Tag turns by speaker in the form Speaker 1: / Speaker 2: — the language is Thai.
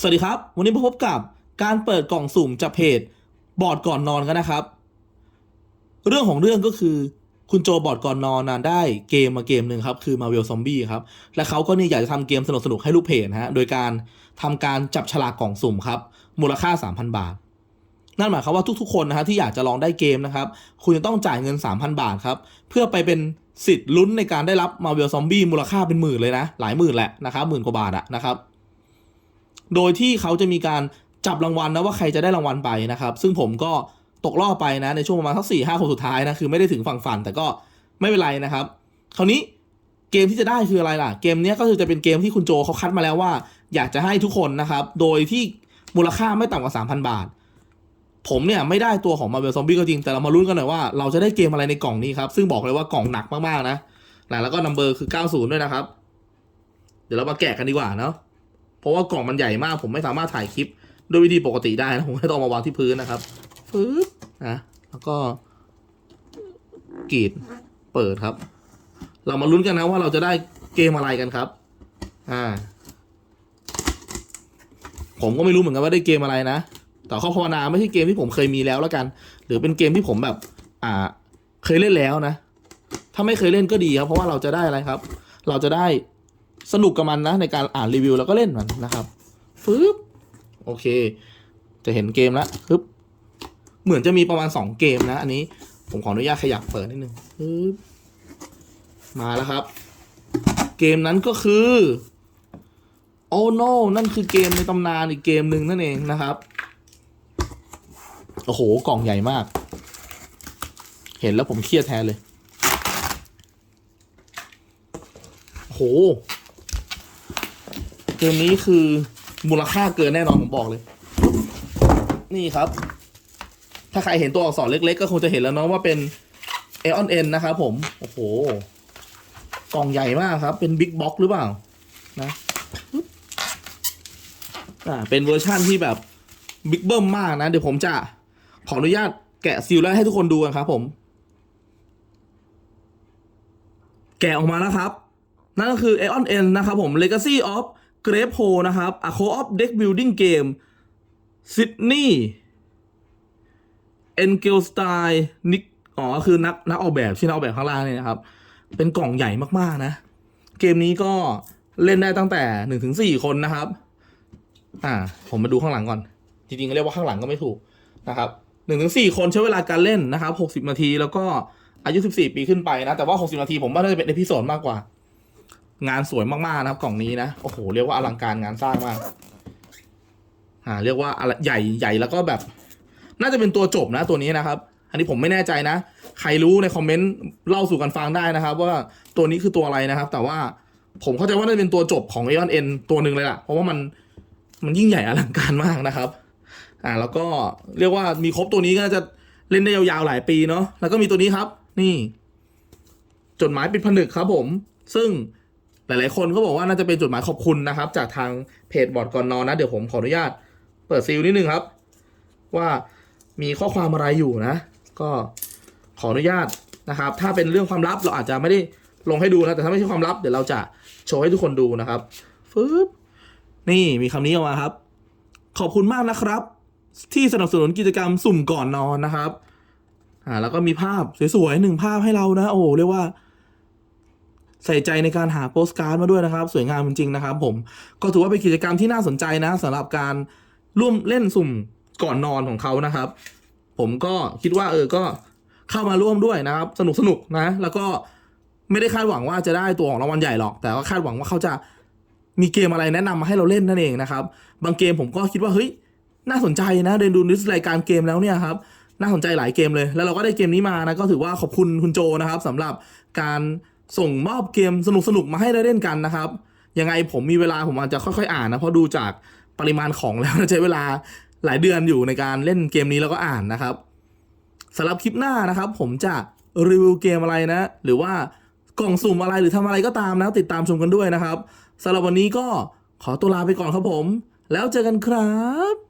Speaker 1: สวัสดีครับ วันนี้มาพบกับการเปิดกล่องสุ่มจากเพจบอร์ดก่อนนอนกันนะครับ เรื่องของเรื่องก็คือคุณโจบอร์ดก่อนนอนนะได้เกมมาเกมหนึ่งครับ คือ Marvel Zombie ครับ และเขาก็นี่อยากจะทำเกมสนุกๆให้ลูกเพจนะฮะ โดยการทำการจับฉลากกล่องสุ่มครับ มูลค่า 3,000 บาท นั่นหมายความว่าทุกๆคนนะฮะที่อยากจะลองได้เกมนะครับ คุณจะต้องจ่ายเงิน 3,000 บาทครับ เพื่อไปเป็นสิทธิ์ลุ้นในการได้รับ Marvel Zombie มูลค่าเป็นหมื่นเลยนะ หลายหมื่นแหละนะครับหมื่นกว่าบาทอะนะครับ โดยที่เขาจะมีการจับรางวัลนะว่าใครจะได้รางวัลไปนะครับ ซึ่งผมก็ตกรอบไปนะในช่วงประมาณสักสี่ห้าคนสุดท้ายนะคือไม่ได้ถึงฝั่งฝันแต่ก็ไม่เป็นไรนะครับ คราวนี้เกมที่จะได้คืออะไรล่ะ เกมนี้ก็คือจะเป็นเกมที่คุณโจเขาคัดมาแล้วว่า อยากจะให้ทุกคนนะครับ โดยที่มูลค่าไม่ต่ำกว่า 3,000 บาท ผมเนี่ยไม่ได้ตัวของ Marvel Zombie ก็จริง แต่เรามาลุ้นกันหน่อยว่าเราจะได้เกมอะไรในกล่องนี้ครับ ซึ่งบอกเลยว่ากล่องหนักมากๆนะ แล้วก็นัมเบอร์คือ 90 ด้วยนะครับ เดี๋ยวเรามาแกะกันดีกว่าเนาะ ราะว่ากล่องมันใหญ่มาก ผมไม่สามารถถ่ายคลิปด้วยวิธีปกติได้นะผมให้ต้องมาวางที่พื้นนะครับฟื๊บนะแล้วก็กรีดเปิดครับ เรามาลุ้นกันนะว่าเราจะได้เกมอะไรกันครับ อ่า ผมก็ไม่รู้เหมือนกันว่าได้เกมอะไรนะ แต่ข้อภาวนาไม่ใช่เกมที่ผมเคยมีแล้วแล้วกัน หรือเป็นเกมที่ผมแบบ อ่า เคยเล่นแล้วนะ ถ้าไม่เคยเล่นก็ดีครับ เพราะว่าเราจะได้อะไรครับ เราจะได้ สนุกกับมันนะในการอ่านรีวิวแล้วก็เล่นมันนะครับฟึบโอเค จะเห็นเกมแล้วฟึบเหมือนจะมีประมาณสองเกมนะ อันนี้ผมขออนุญาตขยับเปิดนิดนึงฟึบมาแล้วครับ เกมนั้นก็คือโอ้โนนั่นคือเกมในตำนานอีกเกมหนึ่งนั่นเองนะครับ โอ้โห กล่องใหญ่มาก เห็นแล้วผมเครียดแทนเลยโอ้โห เกมนี้คือมูลค่าเกินแน่นอนผมบอกเลย นี่ครับ ถ้าใครเห็นตัวอักษรเล็ก ๆ ก็คงจะเห็นแล้วเนาะว่าเป็นเอออนเอ็นนะครับผม โอ้โห กล่องใหญ่มากครับ เป็นบิ๊กบ็อกหรือเปล่า นะอ่าเป็นเวอร์ชั่นที่แบบบิ๊กเบิ้มมากนะ เดี๋ยวผมจะขออนุญาตแกะซีลแล้วให้ทุกคนดูกันครับผม แกะออกมาแล้วครับ นั่นก็คือ Aeon N นะครับผม Legacy of Grape h o นะครับ A Co-op Deck Building Game Sydney e n g e l s t y l e นิกอ๋อ คือนักนักออกแบบที่นักออกแบบข้างล่างเนี่ยนะครับ เป็นกล่องใหญ่มากๆนะ เกมนี้ก็เล่นได้ตั้งแต่หนึ่งถึงสี่คนนะครับ อ่า ผมมาดูข้างหลังก่อน จริงๆเรียกว่าข้างหลังก็ไม่ถูกนะครับหนึ่งถึงสี่คนใช้เวลาการเล่นนะครับหกสิบนาทีแล้วก็อายุสิบสี่ปีขึ้นไปนะ แต่ว่าหกสิบนาทีผมว่าน่าจะเป็นเอพิโซดมากกว่า งานสวยมากๆนะครับกล่องนี้นะโอ้โหเรียกว่าอลังการงานสร้างมากอ่าเรียกว่าอะไรใหญ่ใหญ่แล้วก็แบบ น่าจะเป็นตัวจบนะตัวนี้นะครับ อันนี้ผมไม่แน่ใจนะ ใครรู้ในคอมเมนต์เล่าสู่กันฟังได้นะครับ ว่าตัวนี้คือตัวอะไรนะครับ แต่ว่าผมเข้าใจว่าน่าจะเป็นตัวจบของ a อ o n N ตัวหนึ่งเลยล่ะ เพราะว่ามันมันยิ่งใหญ่อลังการมากนะครับ อ่าแล้วก็เรียกว่ามีครบตัวนี้ก็น่าจะเล่นได้ยาวๆหลายปีเนาะแล้วก็มีตัวนี้ครับ นี่ จดหมายปิดผนึกครับผม ซึ่ง หลายๆคนก็บอกว่าน่าจะเป็นจดหมายขอบคุณนะครับ จากทางเพจบอร์ดก่อนนอนนะ เดี๋ยวผมขออนุญาต เปิดซีลนิดนึงครับ ว่ามีข้อความอะไรอยู่นะ ก็ขออนุญาตนะครับ ถ้าเป็นเรื่องความลับเราอาจจะไม่ได้ลงให้ดูนะแต่ถ้าไม่ใช่ความลับเดี๋ยวเราจะโชว์ให้ทุกคนดูนะครับฟึบนี่มีคำนี้ออกมาครับ ขอบคุณมากนะครับ ที่สนับสนุนกิจกรรมสุ่มก่อนนอนนะครับอ่าแล้วก็มีภาพสวยๆหนึ่งภาพให้เรานะ โอ้เรียกว่า ใส่ใจในการหาโปสการ์ดมาด้วยนะครับ สวยงามจริงๆนะครับ ผมก็ถือว่าเป็นกิจกรรมที่น่าสนใจนะสำหรับการร่วมเล่นสุ่มก่อนนอนของเขานะครับ ผมก็คิดว่าเออก็เข้ามาร่วมด้วยนะครับ สนุกสนุกนะ แล้วก็ไม่ได้คาดหวังว่าจะได้ตัวของรางวัลใหญ่หรอก แต่ว่าคาดหวังว่าเขาจะมีเกมอะไรแนะนำมาให้เราเล่นนั่นเองนะครับ บางเกมผมก็คิดว่าเฮ้ยน่าสนใจนะเดินดูนิสรายการเกมแล้วเนี่ยครับน่าสนใจหลายเกมเลย แล้วเราก็ได้เกมนี้มานะก็ถือว่าขอบคุณคุณโจนะครับสำหรับการ ส่งมอบเกมสนุกๆมาให้ได้เล่นกันนะครับ ยังไงผมมีเวลาผมอาจจะค่อยๆ อ่านนะ เพราะดูจากปริมาณของแล้วใช้เวลาหลายเดือนอยู่ในการเล่นเกมนี้แล้วก็อ่านนะครับสำหรับคลิปหน้านะครับ ผมจะรีวิวเกมอะไรนะ หรือว่ากล่องสุ่มอะไรหรือทำอะไรก็ตามนะติดตามชมกันด้วยนะครับสำหรับวันนี้ก็ขอตัวลาไปก่อนครับผม แล้วเจอกันครับ